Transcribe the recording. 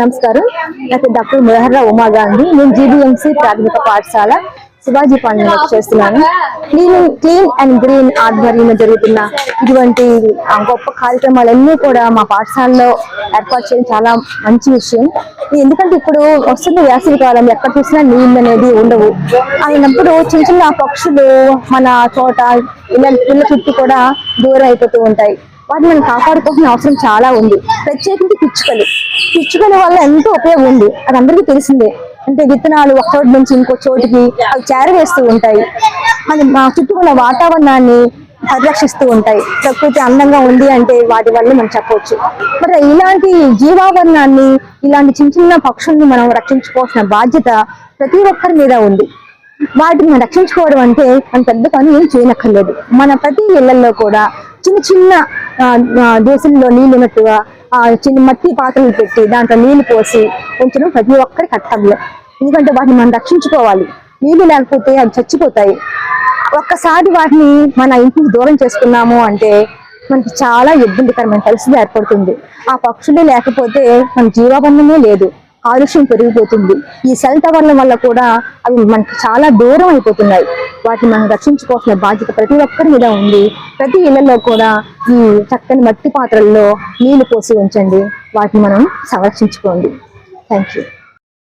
నమస్కారం. నాకు డాక్టర్ మురహర్ర ఉమా గాంధీ. నేను జీబీఎంసీ ప్రాథమిక పాఠశాల శివాజీ పాలన చేస్తున్నాను. క్లీన్ క్లీన్ అండ్ గ్రీన్ ఆధ్వర్యంలో జరుగుతున్న ఇటువంటి గొప్ప కార్యక్రమాలన్నీ కూడా మా పాఠశాలలో ఏర్పాటు చేయడం చాలా మంచి విషయం. ఎందుకంటే ఇప్పుడు వస్తున్న వేసవి కాలం ఎక్కడ చూసినా నీళ్ళు అనేది ఉండవు. అయినప్పుడు చిన్న చిన్న పక్షులు మన తోట ఇళ్ళ ఇళ్ళ చుట్టూ కూడా దూరం అయిపోతూ ఉంటాయి. వాటిని మనం కాపాడుకోవాల్సిన అవసరం చాలా ఉంది. ప్రత్యేకించి పిచ్చుకలు. పిచ్చుకల వల్ల ఎంతో ఉపయోగం ఉంది. అది అందరికీ తెలిసిందే. అంటే విత్తనాలు ఒక చోటు నుంచి ఇంకో చోటికి అవి చేరవేస్తూ ఉంటాయి. అది మా చుట్టూ ఉన్న వాతావరణాన్ని పరిరక్షిస్తూ ఉంటాయి. ప్రకృతి అందంగా ఉంది అంటే వాటి వల్ల మనం చెప్పవచ్చు. మరి ఇలాంటి జీవావరణాన్ని ఇలాంటి చిన్న చిన్న పక్షుల్ని మనం రక్షించుకోవాల్సిన బాధ్యత ప్రతి ఒక్కరి మీద ఉంది. వాటిని మనం రక్షించుకోవడం అంటే మన పెద్ద పని ఏం చేయనక్కర్లేదు. మన ప్రతి ఇళ్ళలో కూడా చిన్న చిన్న ఆ, దేశంలో నీళ్ళు ఉన్నట్టుగా ఆ చిన్న మట్టి పాత్రలు పెట్టి దాంట్లో నీళ్ళు పోసి ఉంచడం ప్రతి ఒక్కరి కర్తవ్యం. ఎందుకంటే వాటిని మనం రక్షించుకోవాలి. నీళ్ళు లేకపోతే అవి చచ్చిపోతాయి. ఒక్కసారి వాటిని మన ఇంటికి దూరం చేసుకున్నాము అంటే మనకి చాలా ఇబ్బందికరమైన పరిస్థితి ఏర్పడుతుంది. ఆ పక్షులే లేకపోతే మన జీవాబంధమే లేదు. కాలుష్యం పెరిగిపోతుంది. ఈ సెల్ టవర్ల వల్ల కూడా అవి మనకి చాలా దూరం అయిపోతున్నాయి. వాటిని మనం రక్షించుకోవాల్సిన బాధ్యత ప్రతి ఒక్కరి మీద ఉంది. ప్రతి ఇళ్ళలో కూడా ఈ చక్కని మట్టి పాత్రల్లో నీళ్ళు పోసి ఉంచండి. వాటిని మనం సంరక్షించుకోండి. Thank you